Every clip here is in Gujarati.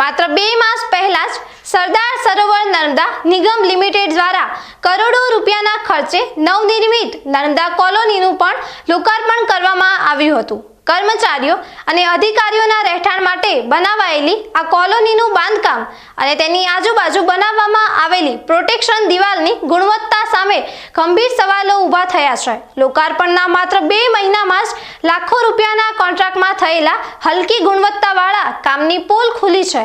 માત્ર બે માસ પહેલા જ સરદાર સરોવર નર્મદા નિગમ લિમિટેડ દ્વારા કરોડો રૂપિયાના ખર્ચે નવનિર્મિત નર્મદા કોલોનીનું પણ લોકાર્પણ કરવામાં આવ્યું હતું. કર્મચારીઓ અને અધિકારીઓના રહેઠાણ માટે બનાવાયેલી આ કોલોનીનું બાંધકામ અને તેની આજુબાજુ બનાવવામાં આવેલી પ્રોટેક્શન દિવાલની ગુણવત્તા સામે ગંભીર સવાલો ઊભા થયા છે. લોકાર્પણના માત્ર બે મહિનામાં જ લાખો રૂપિયાના કોન્ટ્રાક્ટમાં થયેલા હલકી ગુણવત્તાવાળા કામની પોલ ખુલી છે.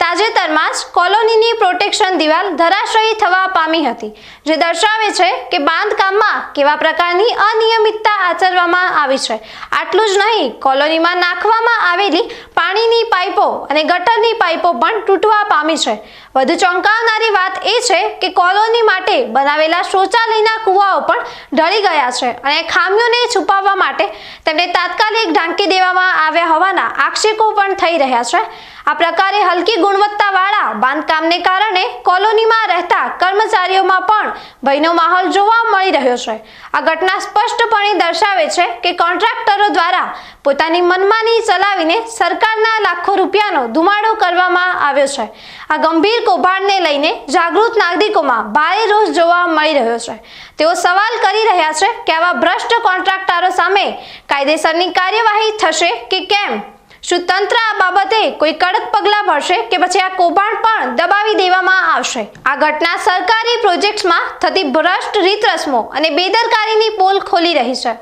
તાજેતરમાં જ કોલોનીની પ્રોટેક્શન દિવાલ ધરાશયી થવા પામી હતી, જે દર્શાવે છે કે બાંધકામમાં કેવા પ્રકારની અનિયમિતતા આચરવામાં આવી છે. આટલું જ નહીં, કોલોનીમાં નાખવામાં આવેલી પાણીની પાઇપો અને ગટરની પાઇપો પણ તૂટવા પામી છે. વધુ ચોંકાવનારી વાત એ છે કે કોલોની માટે બનાવેલા શૌચાલયના કૂવાઓ પણ ઢળી ગયા છે અને ખામીઓને છુપાવવા માટે તેમને તાત્કાલિક ઢાંકી દેવામાં આવ્યા હોવાના આક્ષેપો પણ થઈ રહ્યા છે. આ પ્રકારે હલકી ગુણવત્તાવાળા બાંધકામને કારણે કોલોનીમાં રહેતા કર્મચારીઓમાં પણ ભયનો માહોલ જોવા મળી રહ્યો છે. આ ઘટના સ્પષ્ટપણે દર્શાવે છે કે કોન્ટ્રાક્ટરો દ્વારા પોતાની મનમાની ચલાવીને સરકારના લાખો રૂપિયાનો ધુમાડો કરવામાં આવ્યો છે. આ ગંભીર કૌભાંડને લઈને જાગૃત નાગરિકોમાં ભારે રોષ જોવા મળી રહ્યો છે. તેઓ સવાલ કરી રહ્યા છે કે આવા ભ્રષ્ટ કોન્ટ્રાક્ટરો સામે કાયદેસરની કાર્યવાહી થશે કે કેમ? શું તંત્ર આ બાબતે કોઈ કડક પગલાં ભરશે કે પછી આ કૌભાંડ પણ દબાવી દેવામાં આવશે? આ ઘટના સરકારી પ્રોજેક્ટ્સમાં થતી ભ્રષ્ટ રીત રસમો અને બેદરકારીની પોલ ખોલી રહી છે.